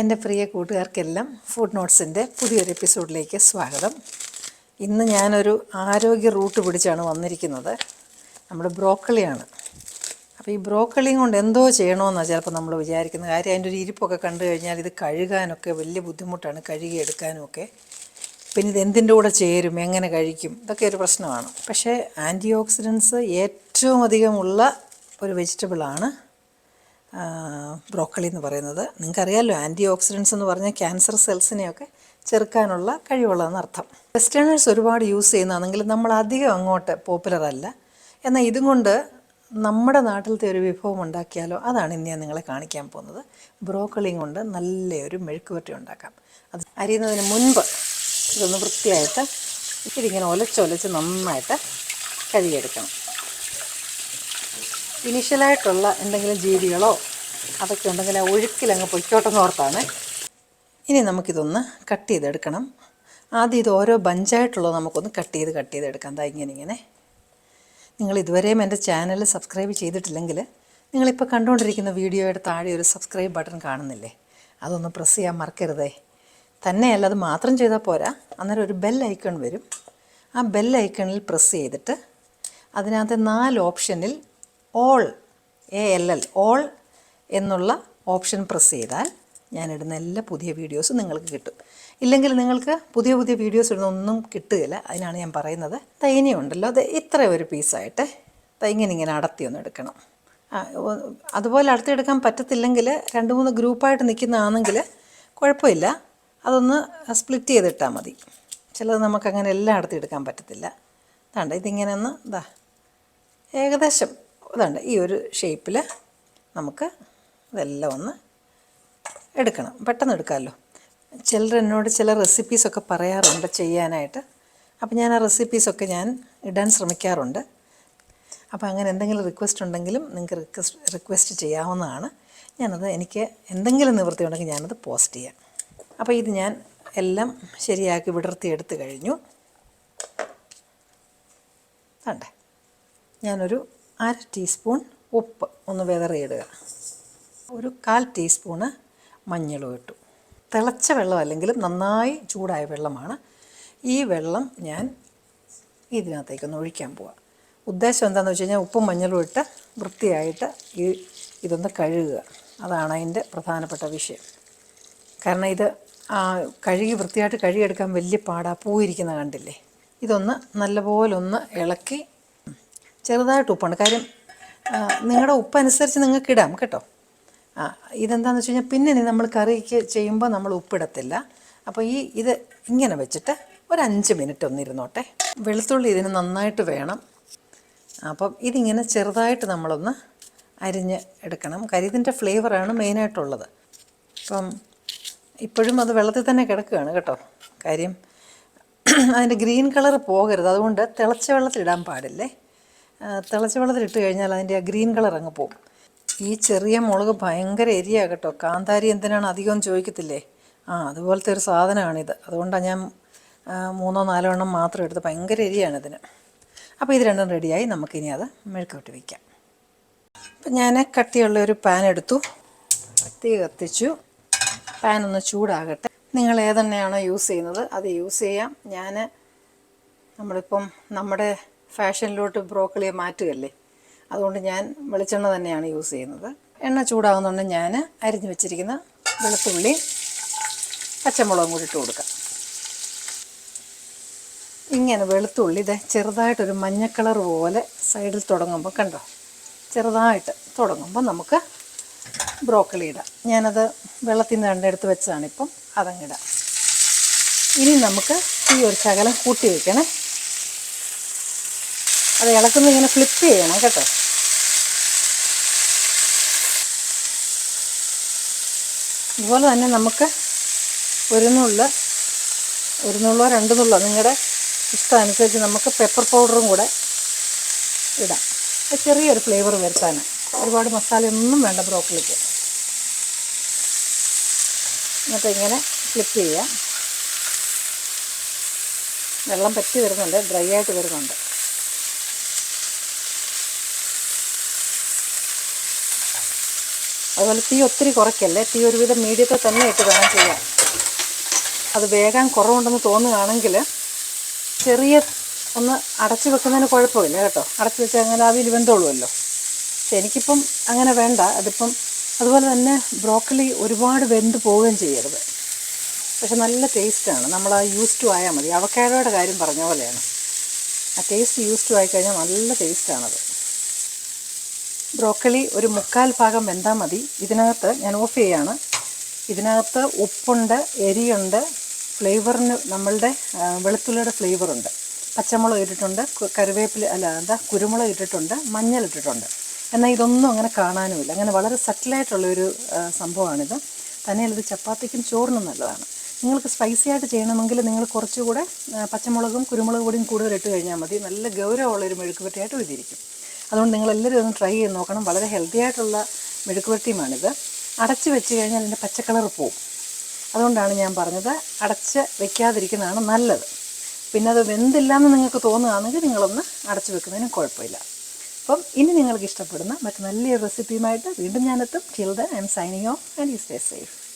എന്റെ പ്രിയ കൂട്ടുകാർക്കെല്ലാം ഫുഡ് നോട്ട്സിന്റെ പുതിയൊരു എപ്പിസോഡിലേക്ക് സ്വാഗതം. ഇന്ന് ഞാനൊരു ആരോഗ്യ റൂട്ട് പിടിച്ചാണ് വന്നിരിക്കുന്നത്. നമ്മുടെ ബ്രോക്കളിയാണ്. അപ്പോൾ ഈ ബ്രോക്കളിയും കൊണ്ട് എന്തോ ചെയ്യണമെന്നാണ് ചിലപ്പോൾ നമ്മൾ വിചാരിക്കുന്നത്. കാര്യം അതിന്റെ ഒരു ഇരിപ്പൊക്കെ കണ്ടു കഴിഞ്ഞാൽ ഇത് കഴുകാനൊക്കെ വലിയ ബുദ്ധിമുട്ടാണ് കഴുകി എടുക്കാനുമൊക്കെ പിന്നെ ഇത് എന്തിന്റെ കൂടെ ചേരും എങ്ങനെ കഴിക്കും ഇതൊക്കെ ഒരു പ്രശ്നമാണ്. പക്ഷേ ആന്റി ഓക്സിഡൻസ് ഏറ്റവും അധികമുള്ള ഒരു വെജിറ്റബിളാണ് ബ്രോക്കളി എന്ന് പറയുന്നത്. നിങ്ങൾക്കറിയാമല്ലോ ആന്റി ഓക്സിഡൻസ് എന്ന് പറഞ്ഞാൽ ക്യാൻസർ സെൽസിനെയൊക്കെ ചെറുക്കാനുള്ള കഴിവുള്ളതെന്ന് അർത്ഥം. വെസ്റ്റേണേഴ്സ് ഒരുപാട് യൂസ് ചെയ്യുന്നതാണെങ്കിൽ നമ്മൾ അധികം അങ്ങോട്ട് പോപ്പുലർ അല്ല. എന്നാൽ ഇതും കൊണ്ട് നമ്മുടെ നാട്ടിലത്തെ ഒരു വിഭവം ഉണ്ടാക്കിയാലോ അതാണ് ഇന്ന് ഞാൻ നിങ്ങളെ കാണിക്കാൻ പോകുന്നത്. ബ്രോക്കളിയും കൊണ്ട് നല്ലൊരു മെഴുക്കുപുരട്ടി ഉണ്ടാക്കാം. അത് അരിയുന്നതിന് മുൻപ് ഇതൊന്ന് വൃത്തിയായിട്ട് ഇതിങ്ങനെ ഒലച്ചൊലച്ച് നന്നായിട്ട് കഴുകിയെടുക്കണം. ഇനിഷ്യലായിട്ടുള്ള എന്തെങ്കിലും ജീവികളോ അതൊക്കെ ഉണ്ടെങ്കിൽ ആ ഒഴുക്കിലങ്ങ് പൊയ്ക്കോട്ടെന്ന് ഓർത്താണ്. ഇനി നമുക്കിതൊന്ന് കട്ട് ചെയ്തെടുക്കണം. ആദ്യം ഇത് ഓരോ ബഞ്ചായിട്ടുള്ളത് നമുക്കൊന്ന് കട്ട് ചെയ്ത് കട്ട് ചെയ്തെടുക്കാം. ദാ ഇങ്ങനെ ഇങ്ങനെ. നിങ്ങൾ ഇതുവരെയും എന്റെ ചാനൽ സബ്സ്ക്രൈബ് ചെയ്തിട്ടില്ലെങ്കിൽ നിങ്ങളിപ്പോൾ കണ്ടുകൊണ്ടിരിക്കുന്ന വീഡിയോയുടെ താഴെ ഒരു സബ്സ്ക്രൈബ് ബട്ടൺ കാണുന്നില്ലേ? അതൊന്ന് പ്രസ് ചെയ്യാൻ മറക്കരുതേ. തന്നെയല്ല അത് മാത്രം ചെയ്താൽ പോരാ. അന്നേരം ഒരു ബെൽ ഐക്കൺ വരും. ആ ബെൽ ഐക്കണിൽ പ്രസ് ചെയ്തിട്ട് അതിനകത്ത് നാല് ഓപ്ഷനിൽ all A L L all എന്നുള്ള ഓപ്ഷൻ പ്രസ് ചെയ്താൽ ഞാനിടുന്ന എല്ലാ പുതിയ വീഡിയോസും നിങ്ങൾക്ക് കിട്ടും. ഇല്ലെങ്കിൽ നിങ്ങൾക്ക് പുതിയ പുതിയ വീഡിയോസ് ഇടുന്ന ഒന്നും കിട്ടുകയില്ല. അതിനാണ് ഞാൻ പറയുന്നത്. തൈനിയുണ്ടല്ലോ അത് ഇത്ര ഒരു പീസായിട്ട് തൈങ്ങനെ ഇങ്ങനെ അടത്തി ഒന്ന് എടുക്കണം. അതുപോലെ അടുത്തെടുക്കാൻ പറ്റത്തില്ലെങ്കിൽ രണ്ട് മൂന്ന് ഗ്രൂപ്പായിട്ട് നിൽക്കുന്നതാണെങ്കിൽ കുഴപ്പമില്ല. അതൊന്ന് സ്പ്ലിറ്റ് ചെയ്തിട്ടാൽ മതി. ചിലത് നമുക്കങ്ങനെ എല്ലാം അടുത്തെടുക്കാൻ പറ്റത്തില്ല. അതാണ്ട് ഇതിങ്ങനെ ഒന്ന് ഇതാ ഏകദേശം ഇതുണ്ട്. ഈ ഒരു ഷേപ്പിൽ നമുക്ക് ഇതെല്ലാം ഒന്ന് എടുക്കണം. പെട്ടെന്ന് എടുക്കാമല്ലോ. ചിലർ എന്നോട് ചില റെസിപ്പീസൊക്കെ പറയാറുണ്ട് ചെയ്യാനായിട്ട്. അപ്പോൾ ഞാൻ ആ റെസിപ്പീസൊക്കെ ഞാൻ ഇടാൻ ശ്രമിക്കാറുണ്ട്. അപ്പോൾ അങ്ങനെ എന്തെങ്കിലും റിക്വസ്റ്റ് ഉണ്ടെങ്കിലും നിങ്ങൾക്ക് റിക്വസ്റ്റ് റിക്വസ്റ്റ് ചെയ്യാവുന്നതാണ്. ഞാനത് എനിക്ക് എന്തെങ്കിലും നിവൃത്തി ഉണ്ടെങ്കിൽ ഞാനത് പോസ്റ്റ് ചെയ്യാം. അപ്പോൾ ഇത് ഞാൻ എല്ലാം ശരിയാക്കി വിടർത്തി എടുത്തു കഴിഞ്ഞു. കണ്ടേ? ഞാനൊരു അര ടീസ്പൂൺ ഉപ്പ് ഒന്ന് വിതറിയിടുക. ഒരു കാൽ ടീസ്പൂണ് മഞ്ഞളും ഇട്ടു. തിളച്ച വെള്ളം അല്ലെങ്കിലും നന്നായി ചൂടായ വെള്ളമാണ്. ഈ വെള്ളം ഞാൻ ഇതിനകത്തേക്കൊന്ന് ഒഴിക്കാൻ പോവാം. ഉദ്ദേശം എന്താണെന്ന് വെച്ച് കഴിഞ്ഞാൽ ഉപ്പും മഞ്ഞളും ഇട്ട് വൃത്തിയായിട്ട് ഈ ഇതൊന്ന് കഴുകുക. അതാണ് അതിന്റെ പ്രധാനപ്പെട്ട വിഷയം. കാരണം ഇത് കഴുകി വൃത്തിയായിട്ട് കഴുകിയെടുക്കാൻ വലിയ പാടാ. പൂയിരിക്കുന്ന കണ്ടില്ലേ? ഇതൊന്ന് നല്ലപോലെ ഒന്ന് ഇളക്കി ചെറുതായിട്ട് ഉപ്പുണ്ട്. കാര്യം നിങ്ങളുടെ ഉപ്പ് അനുസരിച്ച് നിങ്ങൾക്ക് ഇടാം കേട്ടോ. ആ ഇതെന്താണെന്ന് വെച്ച് കഴിഞ്ഞാൽ പിന്നെ നമ്മൾ കറിക്ക് ചെയ്യുമ്പോൾ നമ്മൾ ഉപ്പിടത്തില്ല. അപ്പോൾ ഈ ഇത് ഇങ്ങനെ വെച്ചിട്ട് ഒരു അഞ്ച് മിനിറ്റ് ഒന്നിരുന്നോട്ടെ. വെളുത്തുള്ളി ഇതിന് നന്നായിട്ട് വേണം. അപ്പം ഇതിങ്ങനെ ചെറുതായിട്ട് നമ്മളൊന്ന് അരിഞ്ഞ് എടുക്കണം. കരി ഇതിന്റെ ഫ്ലേവറാണ് മെയിനായിട്ടുള്ളത്. അപ്പം ഇപ്പോഴും അത് വെള്ളത്തിൽ തന്നെ കിടക്കുകയാണ് കേട്ടോ. കാര്യം അതിന്റെ ഗ്രീൻ കളർ പോകരുത്. അതുകൊണ്ട് തിളച്ച വെള്ളത്തിൽ ഇടാൻ പാടില്ലേ? തിളച്ച വെള്ളത്തിൽ ഇട്ട് കഴിഞ്ഞാൽ അതിന്റെ ആ ഗ്രീൻ കളർ അങ്ങ് പോകും ഈ ചെറിയ മുളക് ഭയങ്കര എരിയാ കേട്ടോ. കാന്താരി എന്തിനാണ് അധികം ചോദിക്കത്തില്ലേ? ആ അതുപോലത്തെ ഒരു സാധനമാണിത്. അതുകൊണ്ടാണ് ഞാൻ മൂന്നോ നാലോ എണ്ണം മാത്രം എടുത്ത് ഭയങ്കര എരിയാണ് ഇതിന്. അപ്പോൾ ഇത് രണ്ടും റെഡിയായി. നമുക്കിനി അത് മെഴുക്കോട്ട് വയ്ക്കാം അപ്പം ഞാൻ കട്ടിയുള്ള ഒരു പാൻ എടുത്തു. കത്തി കത്തിച്ചു. പാൻ ഒന്ന് ചൂടാകട്ടെ. നിങ്ങൾ ഏതെണ്ണയാണോ യൂസ് ചെയ്യുന്നത് അത് യൂസ് ചെയ്യാം. ഞാൻ നമ്മളിപ്പം നമ്മുടെ ഫാഷനിലോട്ട് ബ്രോക്കളിയെ മാറ്റുകയല്ലേ? അതുകൊണ്ട് ഞാൻ വെളിച്ചെണ്ണ തന്നെയാണ് യൂസ് ചെയ്യുന്നത്. എണ്ണ ചൂടാകുന്നുണ്ട് ഞാൻ അരിഞ്ഞു വെച്ചിരിക്കുന്ന വെളുത്തുള്ളി പച്ചമുളകും കൂടി ഇട്ട് കൊടുക്കാം. ഇങ്ങനെ വെളുത്തുള്ളി ഇത് ചെറുതായിട്ടൊരു മഞ്ഞ കളർ പോലെ സൈഡിൽ തുടങ്ങുമ്പോൾ കണ്ടോ? ചെറുതായിട്ട് തുടങ്ങുമ്പോൾ നമുക്ക് ബ്രോക്കളി ഇടാം. ഞാനത് വെള്ളത്തിൽ നിന്ന് രണ്ടെടുത്ത് വെച്ചതാണിപ്പം. അതങ്ങിടാം ഇനി നമുക്ക് ഈ ഒരു ശകലം കൂട്ടി വയ്ക്കണേ അത് ഇളക്കുന്ന ഇങ്ങനെ ഫ്ലിപ്പ് ചെയ്യണം കേട്ടോ. ഇതുപോലെ തന്നെ നമുക്ക് ഒരു നുള്ള ഒരു നുള്ളോ രണ്ട് നുള്ളോ നിങ്ങളുടെ ഇഷ്ടം അനുസരിച്ച് നമുക്ക് പെപ്പർ പൗഡറും കൂടെ ഇടാം. ചെറിയൊരു ഫ്ലേവർ വരുത്താൻ ഒരുപാട് മസാലയൊന്നും വേണ്ട ബ്രോക്കലിക്ക് എന്നിട്ട് ഇങ്ങനെ ഫ്ലിപ്പ് ചെയ്യാം. വെള്ളം പറ്റി വരുന്നുണ്ട് ഡ്രൈ ആയിട്ട് വരുന്നുണ്ട്. അതുപോലെ തീ ഒത്തിരി കുറയ്ക്കല്ലേ? തീ ഒരുവിധം മീഡിയത്തിൽ തന്നെ ഇട്ട് വേണം ചെയ്യാൻ. അത് വേഗം കുറവുണ്ടെന്ന് തോന്നുകയാണെങ്കിൽ ചെറിയ ഒന്ന് അടച്ചു വെക്കുന്നതിന് കുഴപ്പമില്ല കേട്ടോ. അടച്ചു വെച്ചാൽ അങ്ങനെ ആവിയിൽ വെന്തോളുമല്ലോ പക്ഷെ എനിക്കിപ്പം അങ്ങനെ വേണ്ട. അതിപ്പം അതുപോലെ തന്നെ ബ്രോക്കലി ഒരുപാട് വെന്ത് പോവുകയും ചെയ്യരുത്. പക്ഷെ നല്ല ടേസ്റ്റാണ്. നമ്മൾ ആ യൂസ് ടു ആയാൽ മതി. അവക്കാഡോയുടെ കാര്യം പറഞ്ഞ പോലെയാണ്. ആ ടേസ്റ്റ് യൂസ് ടു ആയിക്കഴിഞ്ഞാൽ നല്ല ടേസ്റ്റാണത്. ബ്രോക്കലി ഒരു മുക്കാൽ ഭാഗം വെന്താൽ മതി. ഇതിനകത്ത് ഞാൻ ഓഫ് ചെയ്യാണ്. ഇതിനകത്ത് ഉപ്പുണ്ട് എരിയുണ്ട് ഫ്ലേവറിന് നമ്മളുടെ വെളുത്തുള്ളിയുടെ ഫ്ലേവറുണ്ട്. പച്ചമുളക് ഇട്ടിട്ടുണ്ട് കറിവേപ്പില അല്ല എന്താ കുരുമുളക് ഇട്ടിട്ടുണ്ട് മഞ്ഞൾ ഇട്ടിട്ടുണ്ട്. എന്നാൽ ഇതൊന്നും അങ്ങനെ കാണാനുമില്ല. അങ്ങനെ വളരെ സറ്റിലായിട്ടുള്ളൊരു സംഭവമാണിത്. തന്നെയല്ല ഇത് ചപ്പാത്തിക്കും ചോറിനും നല്ലതാണ്. നിങ്ങൾക്ക് സ്പൈസി ആയിട്ട് ചെയ്യണമെങ്കിൽ നിങ്ങൾ കുറച്ചുകൂടെ പച്ചമുളകും കുരുമുളക് പൊടിയും കൂടുതൽ ഇട്ട് കഴിഞ്ഞാൽ മതി. നല്ല ഗൗരവമുള്ളൊരു മെഴുക്കുപറ്റിയായിട്ട് ഇതിരിക്കും അതുകൊണ്ട് നിങ്ങളെല്ലാവരും ഒന്ന് ട്രൈ ചെയ്ത് നോക്കണം. വളരെ ഹെൽത്തി ആയിട്ടുള്ള മെഴുക്കുപറ്റിയുമാണിത് അടച്ച് വെച്ച് കഴിഞ്ഞാൽ അതിന്റെ പച്ചക്കളർ പോവും. അതുകൊണ്ടാണ് ഞാൻ പറഞ്ഞത് അടച്ച് വെക്കാതിരിക്കുന്നതാണ് നല്ലത്. പിന്നെ അത് വെന്തില്ല എന്ന് നിങ്ങൾക്ക് തോന്നുകയാണെങ്കിൽ നിങ്ങളൊന്ന് അടച്ചു വെക്കുന്നതിനും കുഴപ്പമില്ല. അപ്പം ഇനി നിങ്ങൾക്ക് ഇഷ്ടപ്പെടുന്ന മറ്റു നല്ലൊരു റെസിപ്പിയുമായിട്ട് വീണ്ടും ഞാനെത്തും. Chilled I'm signing off and you stay safe